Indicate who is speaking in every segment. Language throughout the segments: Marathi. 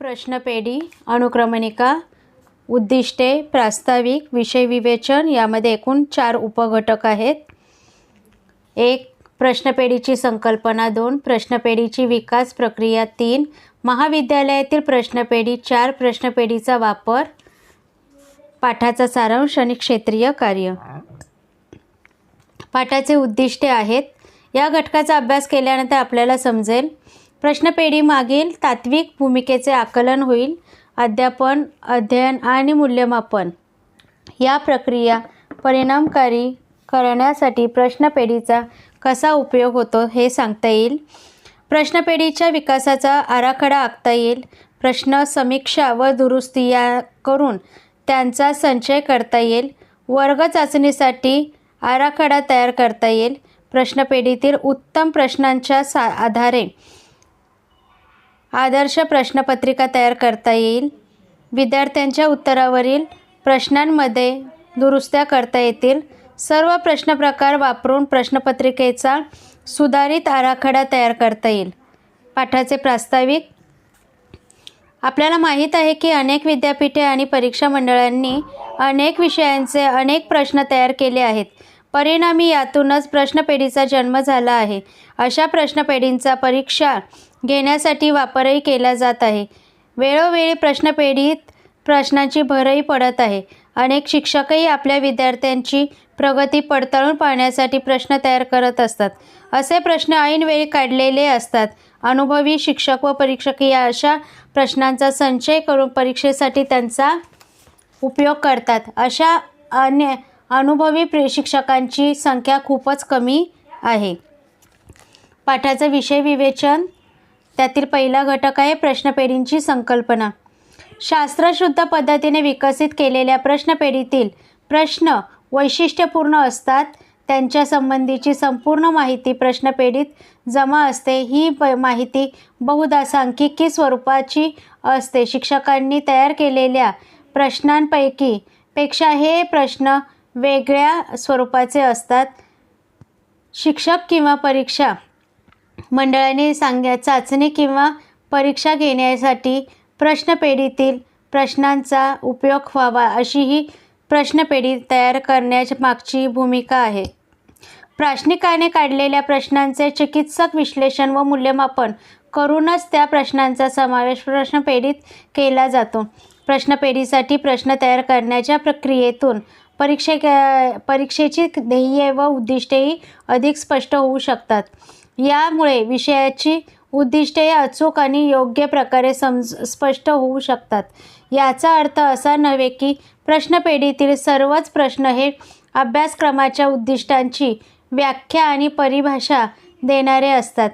Speaker 1: प्रश्नपेढी अनुक्रमणिका उद्दिष्टे प्रास्ताविक विषय विवेचन यामध्ये एकूण चार उपघटक आहेत. एक प्रश्नपेढीची संकल्पना दोन प्रश्नपेढीची विकास प्रक्रिया तीन महाविद्यालयातील प्रश्नपेढी चार प्रश्नपेढीचा वापर पाठाचा सारांश आणि क्षेत्रीय कार्य. पाठाचे उद्दिष्टे आहेत. या घटकाचा अभ्यास केल्यानंतर आपल्याला समजेल प्रश्नपेढीमागील तात्विक भूमिकेचे आकलन होईल. अध्यापन अध्ययन आणि मूल्यमापन या प्रक्रिया परिणामकारी करण्यासाठी प्रश्नपेढीचा कसा उपयोग होतो हे सांगता येईल. प्रश्नपेढीच्या विकासाचा आराखडा आखता येईल. प्रश्न समीक्षा व दुरुस्ती या करून त्यांचा संचय करता येईल. वर्ग चाचणीसाठी आराखडा तयार करता येईल. प्रश्नपेढीतील उत्तम प्रश्नांच्या सा आधारे आदर्श प्रश्नपत्रिका तयार करता येईल. विद्यार्थ्यांच्या उत्तरावरील प्रश्नांमध्ये दुरुस्त्या करता येतील. सर्व प्रश्न प्रकार वापरून प्रश्नपत्रिकेचा सुधारित आराखडा तयार करता येईल. पाठाचे प्रास्ताविक. आपल्याला माहीत आहे की अनेक विद्यापीठे आणि परीक्षा मंडळांनी अनेक विषयांचे अनेक प्रश्न तयार केले आहेत. परिणामी यातूनच प्रश्नपेढीचा जन्म झाला आहे. अशा प्रश्नपेढींचा परीक्षा घेण्यासाठी वापरही केला जात आहे. वेळोवेळी प्रश्नपेढीत प्रश्नांची भरही पडत आहे. अनेक शिक्षकही आपल्या विद्यार्थ्यांची प्रगती पडताळून पाहण्यासाठी प्रश्न तयार करत असतात. असे प्रश्न ऐनवेळी काढलेले असतात. अनुभवी शिक्षक व परीक्षक या अशा प्रश्नांचा संचय करून परीक्षेसाठी त्यांचा उपयोग करतात. अशा अन्य अनुभवी प्रे शिक्षकांची संख्या खूपच कमी आहे. पाठाचं विषय विवेचन त्यातील पहिला घटक आहे प्रश्नपेढींची संकल्पना. शास्त्रशुद्ध पद्धतीने विकसित केलेल्या प्रश्नपेढीतील प्रश्न वैशिष्ट्यपूर्ण असतात. त्यांच्या संबंधीची संपूर्ण माहिती प्रश्नपेढीत जमा असते. ही प माहिती बहुधा सांख्यिकी स्वरूपाची असते. शिक्षकांनी तयार केलेल्या प्रश्नांपैकी पेक्षा हे प्रश्न वेगळ्या स्वरूपाचे असतात. शिक्षक किंवा परीक्षा मंडळाने सांग चाचणी किंवा परीक्षा घेण्यासाठी प्रश्नपेढीतील प्रश्नांचा उपयोग व्हावा अशी ही प्रश्नपेढी तयार करण्याच्या मागची भूमिका आहे. प्राश्निकाने काढलेल्या प्रश्नांचे चिकित्सक विश्लेषण व मूल्यमापन करूनच त्या प्रश्नांचा समावेश प्रश्नपेढीत केला जातो. प्रश्नपेढीसाठी प्रश्न तयार करण्याच्या प्रक्रियेतून परीक्षे परीक्षेची ध्येये व उद्दिष्टेही अधिक स्पष्ट होऊ शकतात. यामुळे विषयाची उद्दिष्टे अचूक आणि योग्य प्रकारे समज स्पष्ट होऊ शकतात. याचा अर्थ असा नव्हे की प्रश्नपेढीतील सर्वच प्रश्न हे अभ्यासक्रमाच्या उद्दिष्टांची व्याख्या आणि परिभाषा देणारे असतात.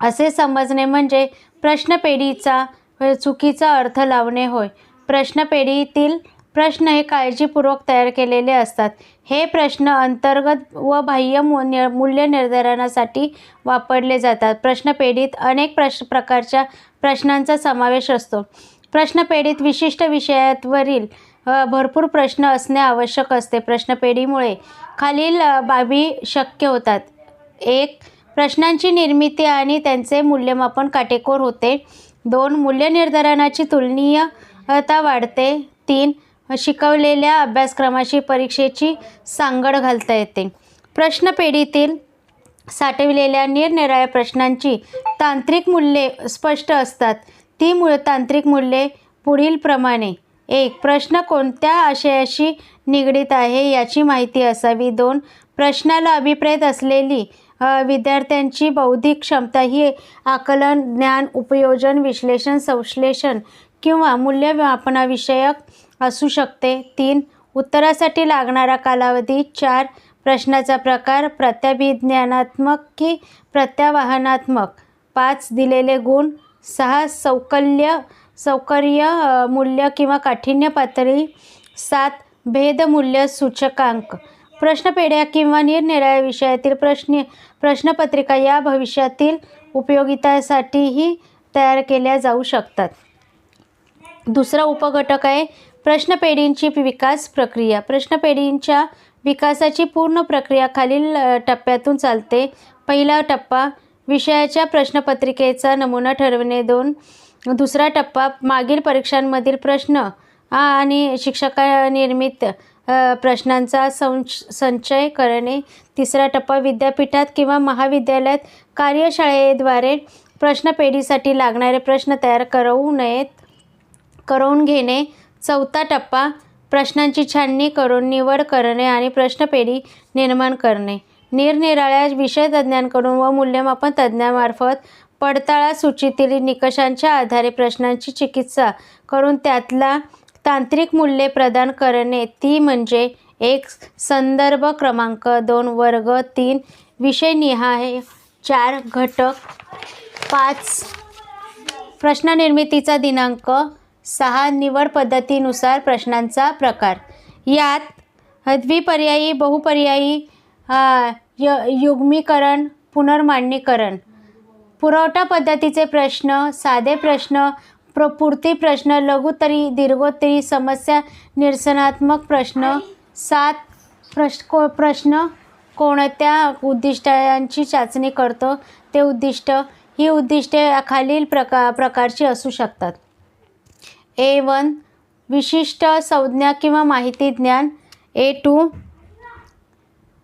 Speaker 1: असे समजणे म्हणजे प्रश्नपेढीचा चुकीचा अर्थ लावणे होय. प्रश्नपेढीतील प्रश्न हे काळजीपूर्वक तयार केलेले असतात. हे प्रश्न अंतर्गत व बाह्य मूल्य मूल्य निर्धारणासाठी वापरले जातात. प्रश्नपेढीत अनेक प्रश प्रकारच्या प्रश्नांचा समावेश असतो. प्रश्नपेढीत विशिष्ट विषयावरील भरपूर प्रश्न असणे आवश्यक असते. प्रश्नपेढीमुळे खालील बाबी शक्य होतात. एक प्रश्नांची निर्मिती आणि त्यांचे मूल्यमापन काटेकोर होते. दोन मूल्यनिर्धारणाची तुलनीयता वाढते. तीन शिकवलेल्या अभ्यासक्रमाशी परीक्षेची सांगड घालता येते. प्रश्नपेढीतील साठविलेल्या निरनिराळ्या प्रश्नांची तांत्रिक मूल्ये स्पष्ट असतात. ती मूळ तांत्रिक मूल्ये पुढीलप्रमाणे एक प्रश्न कोणत्या आशयाशी निगडीत आहे याची माहिती असावी. दोन प्रश्नाला अभिप्रेत असलेली विद्यार्थ्यांची बौद्धिक क्षमता ही आकलन ज्ञान उपयोजन विश्लेषण संश्लेषण किंवा मूल्यमापनाविषयक असू शकते. तीन उत्तरासाठी लागणारा कालावधी. चार प्रश्नाचा प्रकार प्रत्याभिज्ञानात्मक की प्रत्यावाहनात्मक. पाच दिलेले गुण. सहा सौकल्य सौकर्य मूल्य किंवा काठिण्य पातळी. सात भेदमूल्य सूचकांक. प्रश्नपेढ्या किंवा निरनिराळ्या विषयातील प्रश्न प्रश्नपत्रिका या भविष्यातील उपयोगितासाठीही तयार केल्या जाऊ शकतात. दुसरा उपघटक आहे प्रश्नपेढींची विकास प्रक्रिया. प्रश्नपेढींच्या विकासाची पूर्ण प्रक्रिया खालील टप्प्यातून चालते. पहिला टप्पा विषयाच्या प्रश्नपत्रिकेचा नमुना ठरवणे. दोन दुसरा टप्पा मागील परीक्षांमधील प्रश्न आणि शिक्षकानिर्मित प्रश्नांचा संच संचय करणे. तिसरा टप्पा विद्यापीठात किंवा महाविद्यालयात कार्यशाळेद्वारे प्रश्नपेढीसाठी लागणारे प्रश्न तयार करवू नयेत करवून घेणे. चौथा टप्पा प्रश्नांची छाननी करून निवड करणे आणि प्रश्नपेढी निर्माण करणे. निरनिराळ्या विषय तज्ज्ञांकडून व मूल्यमापन तज्ज्ञांमार्फत पडताळा सूचीतील निकषांच्या आधारे प्रश्नांची चिकित्सा करून त्यातला तांत्रिक मूल्ये प्रदान करणे ती म्हणजे एक संदर्भ क्रमांक दोन वर्ग तीन विषयनिहाय चार घटक पाच प्रश्ननिर्मितीचा दिनांक सहा निवड पद्धतीनुसार प्रश्नांचा प्रकार. यात द्विपर्यायी बहुपर्यायी य युग्मीकरण पुनर्मांडणीकरण पुरवठा पद्धतीचे प्रश्न साधे प्रश्न प्रपूर्ती प्रश्न लघुतरी दीर्घोत्तरी समस्या निरसनात्मक प्रश्न सात प्रश को प्रश्न कोणत्या उद्दिष्टांची चाचणी करतो ते उद्दिष्ट ही उद्दिष्टे खालील प्रका प्रकारची असू शकतात. ए वन विशिष्ट संज्ञा किंवा माहिती ज्ञान. ए टू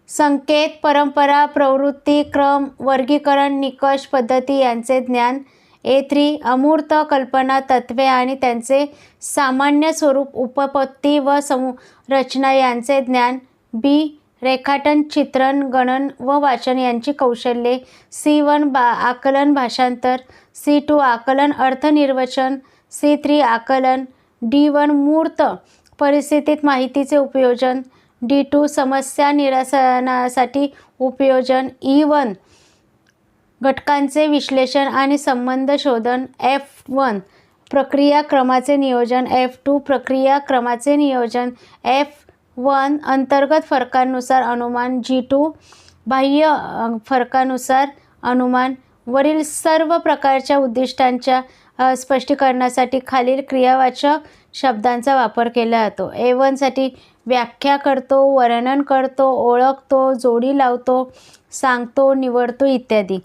Speaker 1: संकेत परंपरा प्रवृत्ती क्रम वर्गीकरण निकष पद्धती यांचे ज्ञान. ए थ्री अमूर्त कल्पना तत्त्वे आणि त्यांचे सामान्य स्वरूप उपपत्ती व संरचना यांचे ज्ञान. बी रेखाटन चित्रण गणन व वाचन यांची कौशल्ये. सी वन बा आकलन भाषांतर. सी टू आकलन अर्थनिर्वचन. सी थ्री आकलन डी वन मूर्त परिस्थितीत माहितीचे उपयोजन डी टू समस्या निरासनासाठी उपयोजन ई वन घटकांचे विश्लेषण आणि संबंध शोधन एफ वन प्रक्रिया क्रमाचे नियोजन एफ टू प्रक्रिया क्रमाचे नियोजन एफ वन अंतर्गत फरकांनुसार अनुमान जी टू बाह्य फरकानुसार अनुमान वरील सर्व प्रकारच्या उद्दिष्टांच्या स्पष्टीकरणासाठी खालील क्रियावाचक शब्दांचा वापर केला जातो. ए वनसाठी व्याख्या करतो वर्णन करतो ओळखतो जोडी लावतो सांगतो निवडतो इत्यादी.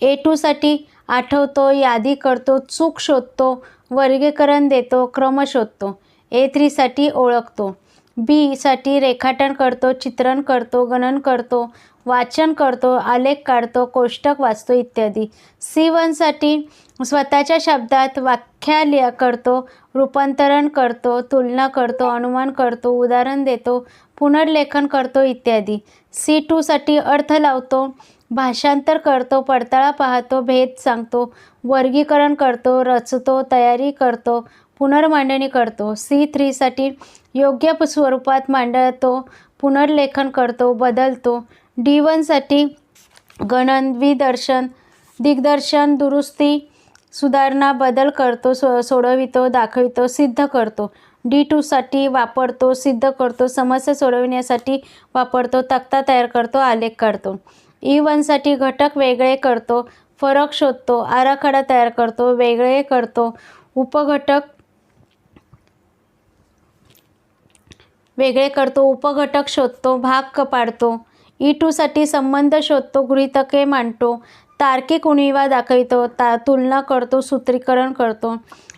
Speaker 1: ए टूसाठी आठवतो यादी करतो चूक शोधतो वर्गीकरण देतो क्रम शोधतो. ए थ्रीसाठी ओळखतो. बीसाठी रेखाटन करतो चित्रण करतो गणन करतो वाचन करतो आलेख काढतो कोष्टक वाचतो इत्यादी. सी वनसाठी स्वतःच्या शब्दात व्याख्या लिहा करतो रूपांतरण करतो तुलना करतो अनुमान करतो उदाहरण देतो पुनर्लेखन करतो इत्यादी. सी टूसाठी अर्थ लावतो भाषांतर करतो पडताळा पाहतो भेद सांगतो वर्गीकरण करतो रचतो तयारी करतो पुनर्मांडणी करतो. सी थ्रीसाठी योग्य स्वरूपात मांडतो पुनर्लेखन करतो बदलतो. डी वनसाठी गणन विदर्शन दिग्दर्शन दुरुस्ती सुधारणा बदल करतो सो सोडवितो दाखवितो सिद्ध करतो. डी टूसाठी वापरतो सिद्ध करतो समस्या सोडविण्यासाठी वापरतो तक्ता तयार करतो आलेख काढतो. E ई वनसाठी घटक वेगळे करतो फरक शोधतो आराखडा तयार करतो वेगळे करतो. उपघटक वेगळे करतो उपघटक शोधतो भाग पाडतो. ई टूसाठी संबंध शोधतो गृहितके मांडतो तार्किक उणीवा दाखवितो ता तुलना करतो सूत्रीकरण करतो.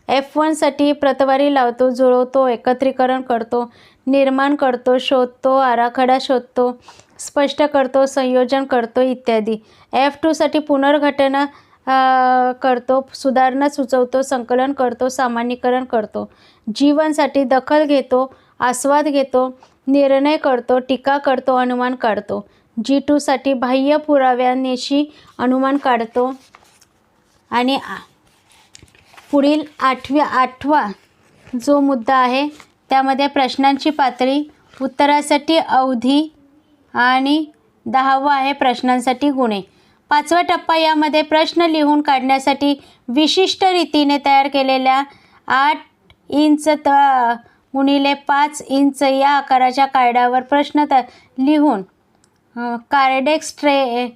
Speaker 1: एफ वनसाठी प्रतवारी लावतो जुळवतो एकत्रीकरण करतो निर्माण करतो शोधतो आराखडा शोधतो स्पष्ट करतो संयोजन करतो इत्यादी. एफ टूसाठी पुनर्घटना करतो सुधारणा सुचवतो संकलन करतो सामान्यीकरण करतो. जीवनसाठी दखल घेतो आस्वाद घेतो निर्णय करतो टीका करतो अनुमान काढतो. जी टूसाठी बाह्य पुराव्यानेशी अनुमान काढतो आणि आ- पुढील आठव्या आठवा जो मुद्दा आहे त्यामध्ये प्रश्नांची पातळी उत्तरासाठी अवधी आणि दहावा आहे प्रश्नांसाठी गुणे. पाचवा टप्पा यामध्ये प्रश्न लिहून काढण्यासाठी विशिष्ट रीतीने तयार केलेल्या आठ इंच त गुणिले पाच इंच या आकाराच्या कार्डावर प्रश्न त लिहून कार्डेक्स ट्रे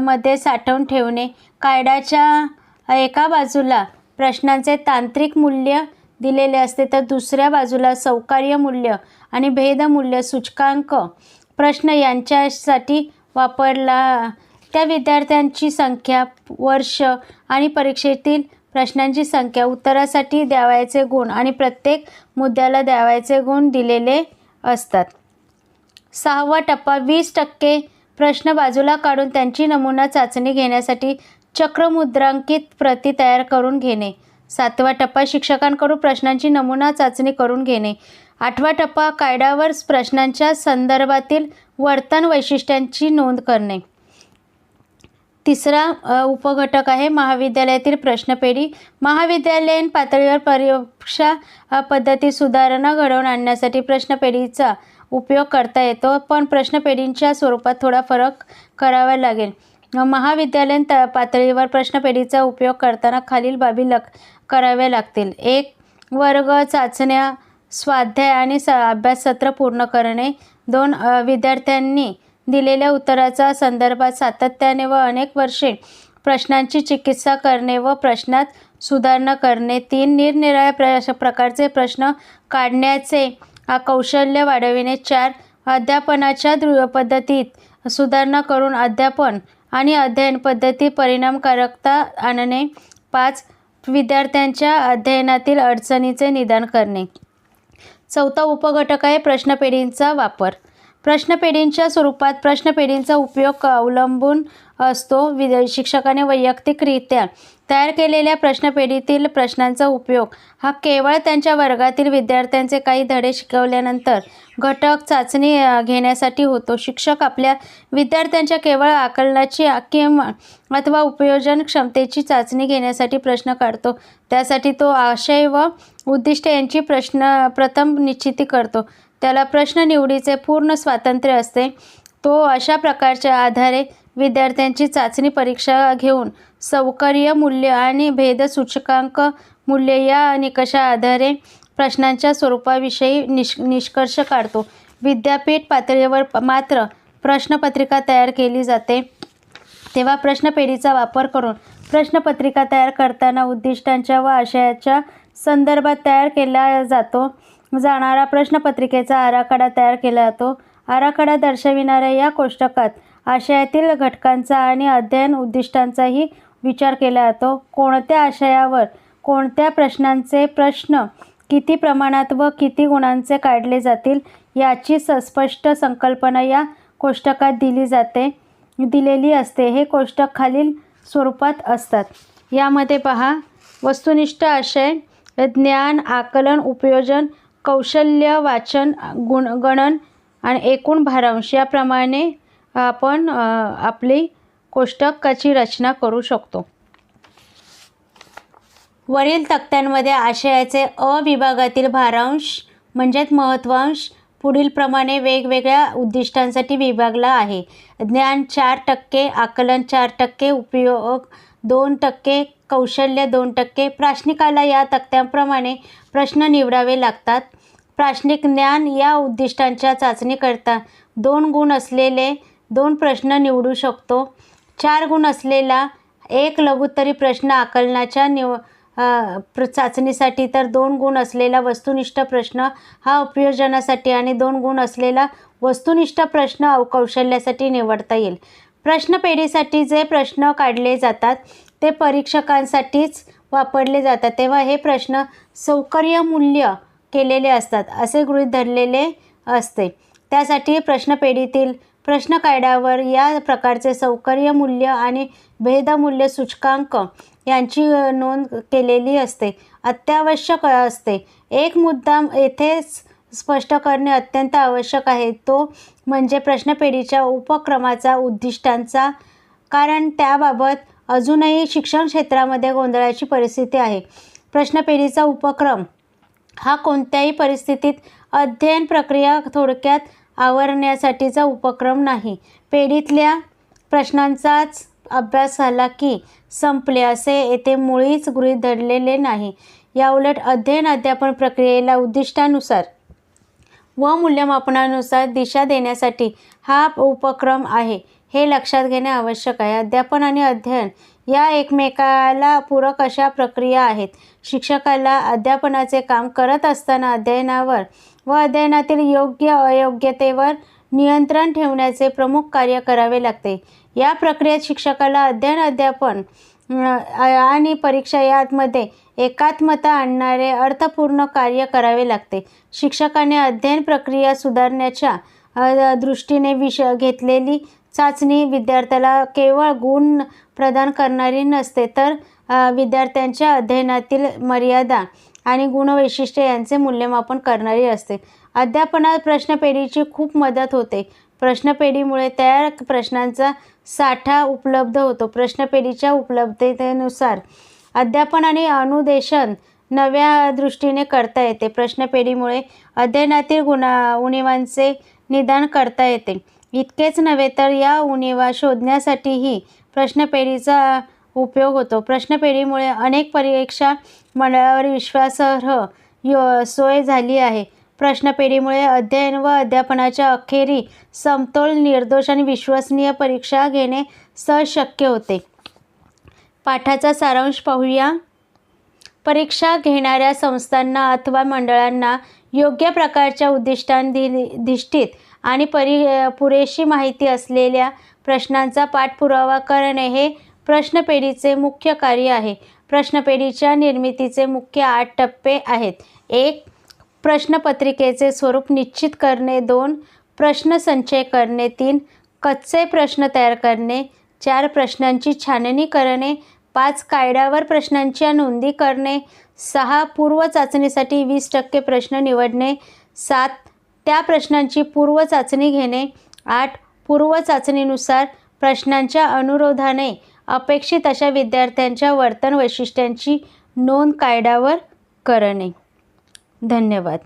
Speaker 1: मध्ये साठवून ठेवणे. कार्डाच्या एका बाजूला प्रश्नांचे तांत्रिक मूल्य दिलेले असते तर दुसऱ्या बाजूला सौकार्य मूल्य आणि भेदमूल्य सूचकांक प्रश्न यांच्यासाठी वापरला. त्या विद्यार्थ्यांची संख्या वर्ष आणि परीक्षेतील प्रश्नांची संख्या उत्तरासाठी द्यावायचे गुण आणि प्रत्येक मुद्द्याला द्यावायचे गुण दिलेले असतात. सहावा टप्पा वीस टक्के प्रश्न बाजूला काढून त्यांची नमुना चाचणी घेण्यासाठी चक्रमुद्रांकित प्रती तयार करून घेणे. सातवा टप्पा शिक्षकांकडून प्रश्नांची नमुना चाचणी करून घेणे. आठवा टप्पा कायद्यावर प्रश्नांच्या संदर्भातील वर्तन वैशिष्ट्यांची नोंद करणे. तिसरा उपघटक आहे महाविद्यालयातील प्रश्नपेढी. महाविद्यालयीन पातळीवर परीक्षा पद्धती सुधारणा घडवून आणण्यासाठी प्रश्नपेढीचा उपयोग करता येतो पण प्रश्नपेढींच्या स्वरूपात थोडा फरक करावा लागेल. महाविद्यालयीन त पातळीवर प्रश्नपेढीचा उपयोग करताना खालील बाबी लक कराव्या लागतील. एक वर्ग चाचण्या स्वाध्याय आणि स अभ्यास सत्र पूर्ण करणे. दोन विद्यार्थ्यांनी दिलेल्या उत्तराचा संदर्भात सातत्याने व अनेक वर्षे प्रश्नांची चिकित्सा करणे व प्रश्नात सुधारणा करणे तीन निरनिराळ्या प्र प्रकारचे प्रश्न काढण्याचे कौशल्य वाढविणे चार अध्यापनाच्या दृ पद्धतीत सुधारणा करून अध्यापन आणि अध्ययन पद्धती परिणामकारकता आणणे पाच विद्यार्थ्यांच्या अध्ययनातील अडचणीचे निदान करणे. चौथा उपघटक आहे प्रश्नपेढींचा वापर. प्रश्नपेढींच्या स्वरूपात प्रश्नपेढींचा उपयोग अवलंबून असतो. विद शिक्षकाने वैयक्तिकरित्या तयार केलेल्या प्रश्नपेढीतील प्रश्नांचा उपयोग हा केवळ त्यांच्या वर्गातील विद्यार्थ्यांचे काही धडे शिकवल्यानंतर घटक चाचणी घेण्यासाठी होतो. शिक्षक आपल्या विद्यार्थ्यांच्या केवळ आकलनाची किंवा अथवा उपयोजन क्षमतेची चाचणी घेण्यासाठी प्रश्न काढतो. त्यासाठी तो आशय व उद्दिष्ट यांची प्रश्न प्रथम निश्चिती करतो. त्याला प्रश्न निवडीचे पूर्ण स्वातंत्र्य असते. तो अशा प्रकारच्या आधारे विद्यार्थ्यांची चाचणी परीक्षा घेऊन सौकर्य मूल्य आणि भेद सूचकांक मूल्य या निकषा आधारे प्रश्नांच्या स्वरूपाविषयी निष निष्कर्ष काढतो. विद्यापीठ पातळीवर मात्र प्रश्नपत्रिका तयार केली जाते. तेव्हा प्रश्नपेढीचा वापर करून प्रश्नपत्रिका तयार करताना उद्दिष्टांच्या व आशयाच्या संदर्भात तयार केला जातो. जाणारा प्रश्नपत्रिकेचा आराखडा तयार केला जातो. आराखडा दर्शविणाऱ्या या कोष्टकात आशयातील घटकांचा आणि अध्ययन उद्दिष्टांचाही विचार केला जातो. कोणत्या आशयावर कोणत्या प्रश्नांचे प्रश्न किती प्रमाणात व किती गुणांचे काढले जातील याची सस्पष्ट संकल्पना या कोष्टकात दिली जाते दिलेली असते. हे कोष्टक खालील स्वरूपात असतात. यामध्ये पहा वस्तुनिष्ठ आशय ज्ञान आकलन उपयोजन कौशल्य वाचन गुण गणन आणि एकूण भारांश याप्रमाणे आपण आपली कोष्टकाची रचना करू शकतो. वरील तक्त्यांमध्ये आशयाचे अ विभागातील भारांश म्हणजेच महत्त्वांश पुढीलप्रमाणे वेगवेगळ्या उद्दिष्टांसाठी विभागला आहे. ज्ञान चार टक्के आकलन चार टक्के उपयोग दोन टक्के कौशल्य दोन टक्के प्राश्निकाला या तक्त्यांप्रमाणे प्रश्न निवडावे लागतात. प्राश्निक ज्ञान या उद्दिष्टांच्या चाचणीकरता दोन गुण असलेले दोन प्रश्न निवडू शकतो. चार गुण असलेला एक लघुत्तरी प्रश्न आकलनाच्या निव प्र चाचणीसाठी तर दोन गुण असलेला वस्तुनिष्ठ प्रश्न हा उपयोजनासाठी आणि दोन गुण असलेला वस्तुनिष्ठ प्रश्न अवकौशल्यासाठी निवडता येईल. प्रश्नपेढीसाठी जे प्रश्न काढले जातात ते परीक्षकांसाठीच वापरले जातात. तेव्हा हे प्रश्न सौकर्यमूल्य केलेले असतात. असे गृहीत धरलेले असते. त्यासाठी प्रश्नपेढीतील प्रश्न कायद्यावर या प्रकारचे सौकर्य मूल्य आणि भेदमूल्य सूचकांक यांची नोंद केलेली असते. अत्यावश्यक असते. एक मुद्दा येथेच स्पष्ट करणे अत्यंत आवश्यक आहे. तो म्हणजे प्रश्नपेढीच्या उपक्रमाचा उद्दिष्टांचा कारण त्याबाबत अजूनही शिक्षण क्षेत्रामध्ये गोंधळाची परिस्थिती आहे. प्रश्नपेढीचा उपक्रम हा कोणत्याही परिस्थितीत अध्ययन प्रक्रिया थोडक्यात आवरण्यासाठीचा उपक्रम नाही. पेढीतल्या प्रश्नांचाच अभ्यास झाला की संपले असे येथे मुळीच गृहीत धरलेले नाही. याउलट अध्ययन अध्यापन प्रक्रियेला उद्दिष्टानुसार व मूल्यमापनानुसार दिशा देण्यासाठी हा उपक्रम आहे. हे लक्षात घेणे आवश्यक आहे. अध्यापन आणि अध्ययन या एकमेकाला पूरक अशा प्रक्रिया आहेत. शिक्षकाला अध्यापनाचे काम करत असताना अध्ययनावर व अध्ययनातील योग्य अयोग्यतेवर नियंत्रण ठेवण्याचे प्रमुख कार्य करावे लागते. या प्रक्रियेत शिक्षकाला अध्ययन अध्यापन आणि परीक्षा यामध्ये एकात्मता आणणारे अर्थपूर्ण कार्य करावे लागते. शिक्षकाने अध्ययन प्रक्रिया सुधारण्याच्या दृष्टीने विष घेतलेली चाचणी विद्यार्थ्याला केवळ गुण प्रदान करणारी नसते तर विद्यार्थ्यांच्या अध्ययनातील मर्यादा आणि गुणवैशिष्ट्ये यांचे मूल्यमापन करणारी असते. अध्यापनात प्रश्नपेढीची खूप मदत होते. प्रश्नपेढीमुळे तयार प्रश्नांचा साठा उपलब्ध होतो. प्रश्नपेढीच्या उपलब्धतेनुसार अध्यापन आणि अनुदेशन नव्या दृष्टीने करता येते. प्रश्नपेढीमुळे अध्ययनातील गुणा उणीवांचे निदान करता येते. इतकेच नव्हे तर या उणिवा शोधण्यासाठीही प्रश्नपेढीचा उपयोग होतो. प्रश्नपेढीमुळे अनेक परीक्षा मंडळावर विश्वासार्ह यो सोय झाली आहे. प्रश्नपेढीमुळे अध्ययन व अध्यापनाच्या अखेरी समतोल निर्दोष आणि विश्वसनीय परीक्षा घेणे सहज शक्य होते. पाठाचा सारांश पाहूया. परीक्षा घेणाऱ्या संस्थांना अथवा मंडळांना योग्य प्रकारच्या उद्दिष्टांधिष्ठित आणि परी पुरेशी माहिती असलेल्या प्रश्नांचा पाठपुरावा करणे हे प्रश्नपेढीचे मुख्य कार्य आहे. प्रश्नपेढीच्या निर्मितीचे मुख्य आठ टप्पे आहेत. एक प्रश्नपत्रिकेचे स्वरूप निश्चित करणे. दोन प्रश्नसंचय करणे. तीन कच्चे प्रश्न तयार करणे. चार प्रश्नांची छाननी करणे. पाच कायद्यावर प्रश्नांच्या नोंदी करणे. सहा पूर्व चाचणीसाठी वीस टक्के प्रश्न निवडणे. सात त्या प्रश्नांची पूर्व चाचणी घेणे. आठ पूर्व चाचणीनुसार प्रश्नांच्या अनुरोधाने अपेक्षित अशा विद्यार्थ्यांच्या वर्तन वैशिष्ट्यांची नोंद कायद्यावर करणे. धन्यवाद.